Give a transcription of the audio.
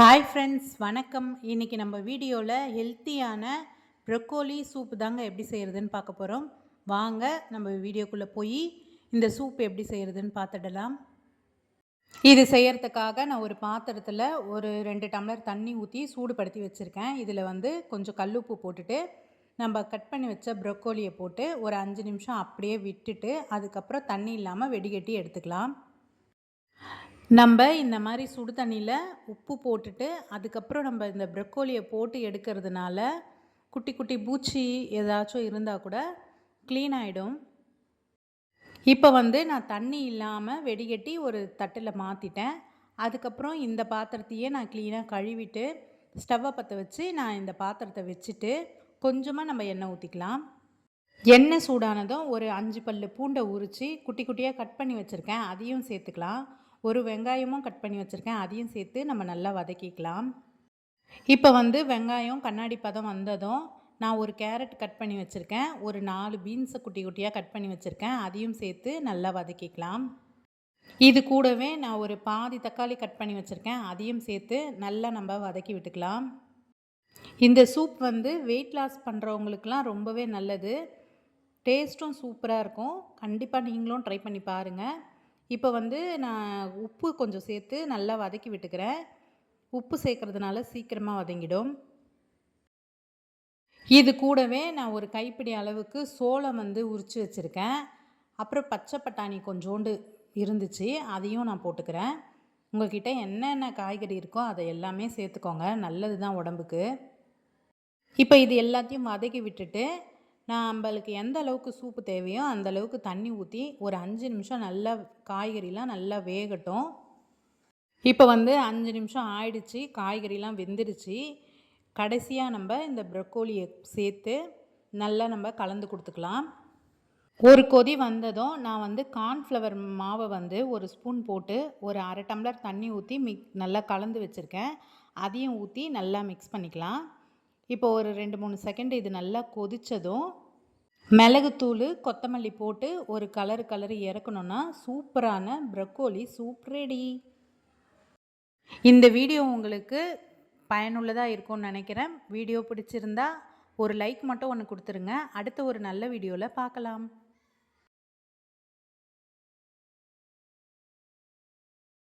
Hi friends வணக்கம். இன்றைக்கி நம்ம வீடியோவில் ஹெல்த்தியான ப்ரொக்கோலி சூப் தாங்க எப்படி செய்கிறதுன்னு பார்க்க போகிறோம் வாங்க நம்ம வீடியோக்குள்ளே போய் இந்த சூப் எப்படி செய்கிறதுன்னு பார்த்துடலாம். இது செய்கிறதுக்காக நான் ஒரு பாத்திரத்தில் ஒரு ரெண்டு டம்ளர் தண்ணி ஊற்றி சூடுபடுத்தி வச்சுருக்கேன். இதில் வந்து கொஞ்சம் கல்லுப்பு போட்டுட்டு நம்ம கட் பண்ணி வச்ச ப்ரொக்கோலியை போட்டு ஒரு அஞ்சு நிமிஷம் அப்படியே விட்டுட்டு அதுக்கப்புறம் தண்ணி இல்லாமல் வெடிகட்டி எடுத்துக்கலாம். நம்ம இந்த மாதிரி சுடு தண்ணியில் உப்பு போட்டுட்டு அதுக்கப்புறம் நம்ம இந்த ப்ரொக்கோலியை போட்டு எடுக்கிறதுனால குட்டி குட்டி பூச்சி ஏதாச்சும் இருந்தால் கூட க்ளீன் ஆகிடும் இப்போ வந்து நான் தண்ணி இல்லாமல் வெடிகட்டி ஒரு தட்டில் மாற்றிட்டேன் அதுக்கப்புறம் இந்த பாத்திரத்தையே நான் க்ளீனாக கழுவிட்டு ஸ்டவ்வை பற்ற வச்சு நான் இந்த பாத்திரத்தை வச்சுட்டு கொஞ்சமாக நம்ம எண்ணெய் ஊற்றிக்கலாம் எண்ணெய் சூடானதும் ஒரு அஞ்சு பல் பூண்டை உரித்து குட்டி குட்டியாக கட் பண்ணி வச்சுருக்கேன். அதையும் சேர்த்துக்கலாம். ஒரு வெங்காயமும் கட் பண்ணி வச்சுருக்கேன். அதையும் சேர்த்து நம்ம நல்லா வதக்கிக்கலாம். இப்போ வந்து வெங்காயம் கண்ணாடி பதம் வந்ததும் நான் ஒரு கேரட் கட் பண்ணி வச்சுருக்கேன். ஒரு நாலு பீன்ஸை குட்டி குட்டியாக கட் பண்ணி வச்சுருக்கேன். அதையும் சேர்த்து நல்லா வதக்கிக்கலாம். இது கூடவே நான் ஒரு பாதி தக்காளி கட் பண்ணி வச்சுருக்கேன். அதையும் சேர்த்து நல்லா நம்ம வதக்கி விட்டுக்கலாம். இந்த சூப் வந்து வெயிட் லாஸ் பண்ணுறவங்களுக்குலாம் ரொம்பவே நல்லது. டேஸ்ட்டும் சூப்பராக இருக்கும். கண்டிப்பாக நீங்களும் ட்ரை பண்ணி பாருங்கள் இப்போ வந்து நான் உப்பு கொஞ்சம் சேர்த்து நல்லா வதக்கி விட்டுக்கிறேன். உப்பு சேர்க்குறதுனால சீக்கிரமாக வதங்கிடும். இது கூடவே நான் ஒரு கைப்பிடி அளவுக்கு சோளம் வந்து உரித்து வச்சுருக்கேன். அப்புறம் பச்சை பட்டாணி கொஞ்சோண்டு இருந்துச்சு அதையும் நான் போட்டுக்கிறேன். உங்கள்கிட்ட என்னென்ன காய்கறி இருக்கோ அதை எல்லாமே சேர்த்துக்கோங்க. நல்லது தான் உடம்புக்கு. இப்போ இது எல்லாத்தையும் வதக்கி விட்டுட்டு நம்மளுக்கு எந்த அளவுக்கு சூப்பு தேவையோ அந்த அளவுக்கு தண்ணி ஊற்றி ஒரு அஞ்சு நிமிஷம் நல்லா காய்கறிலாம் நல்லா வேகட்டும். இப்போ வந்து அஞ்சு நிமிஷம் ஆயிடுச்சு காய்கறிலாம் வெந்துருச்சு. கடைசியாக நம்ம இந்த ப்ரொக்கோலியை சேர்த்து நல்லா நம்ம கலந்து கொடுத்துக்கலாம். ஒரு கொதி வந்ததும் நான் வந்து கார்ன்ஃப்ளவர் மாவை வந்து ஒரு ஸ்பூன் போட்டு ஒரு அரை டம்ளர் தண்ணி ஊற்றி மிக் நல்லா கலந்து வச்சுருக்கேன். அதையும் ஊற்றி நல்லா மிக்ஸ் பண்ணிக்கலாம். இப்போ ஒரு ரெண்டு மூணு செகண்ட் இது நல்லா கொதித்ததும் மிளகுத்தூள் கொத்தமல்லி போட்டு ஒரு கலர் கலர் இறக்கணுன்னா சூப்பரான ப்ரக்கோலி சூப் ரெடி இந்த வீடியோ உங்களுக்கு பயனுள்ளதாக இருக்கும்னு நினைக்கிறேன். வீடியோ பிடிச்சிருந்தா ஒரு லைக் மட்டும் ஒன்று கொடுத்துருங்க. அடுத்த ஒரு நல்ல வீடியோவில் பார்க்கலாம்.